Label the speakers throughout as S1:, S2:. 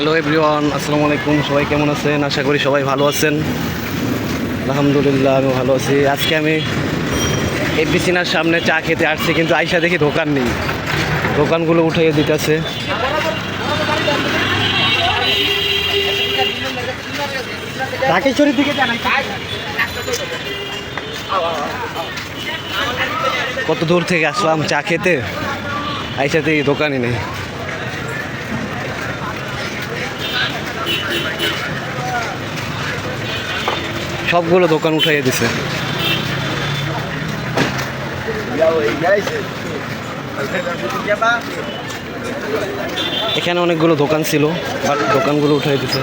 S1: Hello everyone আসসালামু আলাইকুম সবাই কেমন আছেন? আশা করি সবাই ভালো আছেন। আলহামদুলিল্লাহ আমি ভালো আছি। আজকে আমি এফবিসিনার সামনে চা খেতে আসছি কিন্তু আইসা দেখি দোকান নেই। দোকানগুলো উঠিয়ে দিতেছে।
S2: ঢাকেশ্বরীর দিকে
S1: কত দূর থেকে আসলাম চা খেতে? আইসা দেখি দোকানই নেই। সবগুলো দোকান উঠাইয়ে দিছে। এখানে অনেকগুলো দোকান ছিল, বাট দোকানগুলো উঠাই দিছে।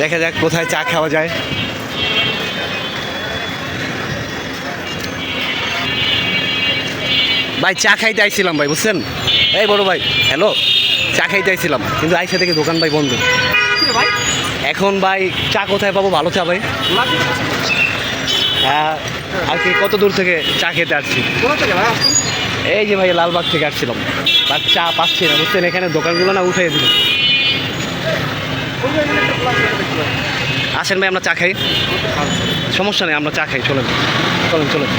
S1: দেখা যাক কোথায় চা খাওয়া যায়। ভাই চা খাইতে আইছিলাম ভাই বুঝছেন? এই বড় ভাই হ্যালো চা খাইতে আইছিলাম কিন্তু আইসা থেকে দোকান ভাই বন্ধ।
S2: ভাই?
S1: এখন ভাই চা কোথায় পাবো? ভালো চা ভাই? হ্যাঁ আর কি কত দূর থেকে চা খেতে আসছি?
S2: ভাই
S1: এই যে ভাই লালবাগ থেকে আসছিলাম। আর চা পাচ্ছি না বুঝছেন? এখানে দোকানগুলো না উঠে দিল। আসেন ভাই আমরা চা খাই। সমস্যা নেই আমরা চা খাই চলেন। চলেন চলেন।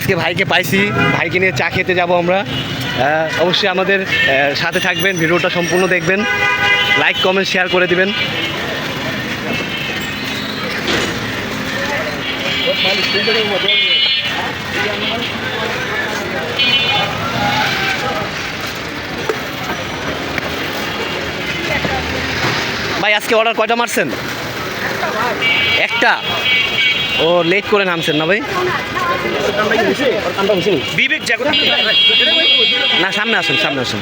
S1: আজকে ভাইকে পাইছি। ভাইকে নিয়ে চা খেতে যাব আমরা। অবশ্যই আমাদের সাথে থাকবেন, ভিডিওটা সম্পূর্ণ দেখবেন। লাইক কমেন্ট শেয়ার করে দিবেন। ভাই, আজকে অর্ডার কয়টা মারছেন? একটা। ও লেট করে নামছেন না ভাই?
S2: বিবেক
S1: না সামনে আসুন সামনে আসুন?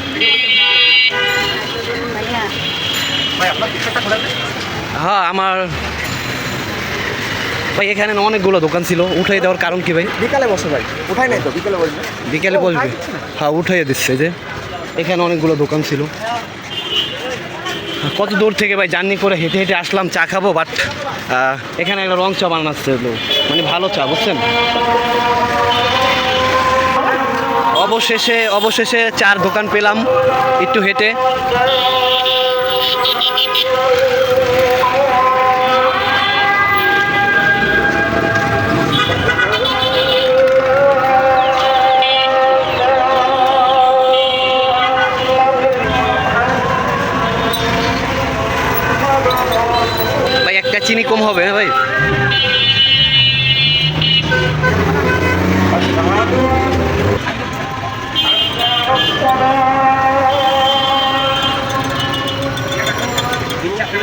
S1: হ্যাঁ আমার ভাই এখানে অনেকগুলো দোকান ছিল উঠাই দেওয়ার কারণ কি ভাই?
S2: বিকালে বসে ভাই। উঠাই নাই তো বিকালে বসবে।
S1: বিকেলে বসবে। হ্যাঁ উঠাইয়ে দিচ্ছে যে। এখানে অনেকগুলো দোকান ছিল। কত দূর থেকে ভাই জার্নি করে হেঁটে হেঁটে আসলাম, চা খাব বাট এখানে একটা রং চা বানাচ্ছে মানে ভালো চা, বুঝছেন? অবশেষে অবশেষে চার দোকান পেলাম, একটু হেঁটে। ভাই একটা চিনি কম হবে না ভাই?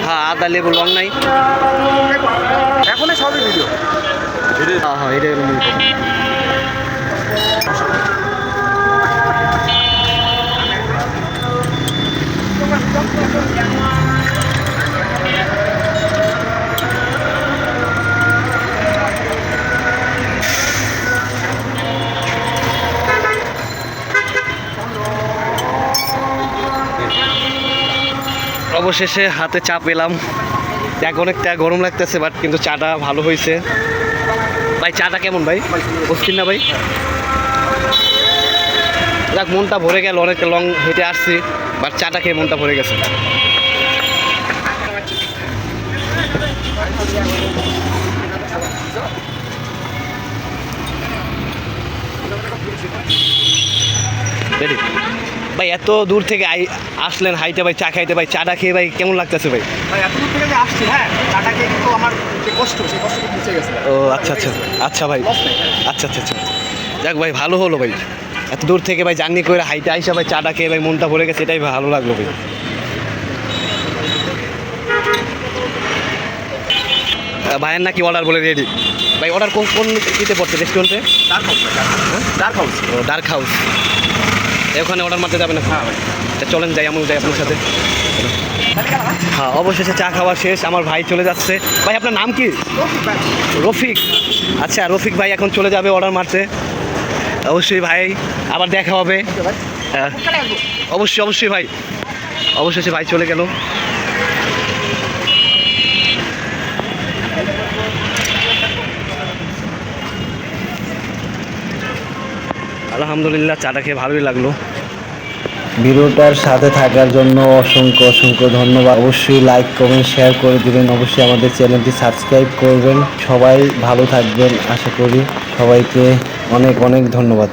S1: হ্যাঁ আদা লেবু লং নাই।
S2: এখনই সবই ভিডিও
S1: হ্যাঁ হ্যাঁ এটা অবশেষে হাতে চা পেলাম। দেখ অনেকটা গরম লাগতেছে বাট কিন্তু চাটা ভালো হয়েছে। ভাই, চাটা কেমন ভাই? বুঝছেন না ভাই? দেখ মনটা ভরে গেল, অনেক লং হেঁটে আসছি বাট চাটা খেয়ে মনটা ভরে গেছে। Ready? ভাই এত দূর থেকে আসলেন হাইতে ভাই চা খাইতে ভাই চাটা খেয়ে ভাই কেমন লাগতেছে ভাই?
S2: ভাই এত দূর থেকে যে আসছি হ্যাঁ? টাটাকে কিন্তু আমার যে কষ্ট সেই কষ্ট কিন্তু গেছে
S1: ও আচ্ছা আচ্ছা আচ্ছা ভাই। আচ্ছা আচ্ছা আচ্ছা। যাক ভাই ভালো হলো ভাই। এত দূর থেকে ভাই জার্নি করে হাইটে আইসা ভাই চাটা খেয়ে ভাই মনটা ভরে গেছে এটাই ভালো লাগল ভাই। ভাইয়ের নাকি অর্ডার বলে রেডি ভাই অর্ডার কোন কোন দিতে পড়ছে? রেস্টুরেন্টে
S2: ডার্ক হাউস ডার্ক হাউস
S1: ও ডার্ক হাউস ওখানে অর্ডার মারতে যাবে না। হ্যাঁ চলেন যাই আমিও যাই আপনার সাথে। হ্যাঁ অবশেষে চা খাওয়া শেষ আমার ভাই চলে যাচ্ছে। ভাই আপনার নাম কি? রফিক। আচ্ছা রফিক ভাই এখন চলে যাবে অর্ডার মারতে। অবশ্যই ভাই আবার দেখা হবে। হ্যাঁ, অবশ্যই অবশ্যই ভাই।
S3: অবশেষে ভাই চলে গেল। আলহামদুলিল্লাহ, চাটা খেয়ে ভালোই লাগল।
S1: ভিডিওটার সাথে থাকার জন্য অসংখ্য অসংখ্য ধন্যবাদ। অবশ্যই লাইক কমেন্ট শেয়ার করে দিবেন। অবশ্যই আমাদের চ্যানেলটি সাবস্ক্রাইব করবেন। সবাই ভালো থাকবেন, আশা করি সবাইকে অনেক অনেক ধন্যবাদ।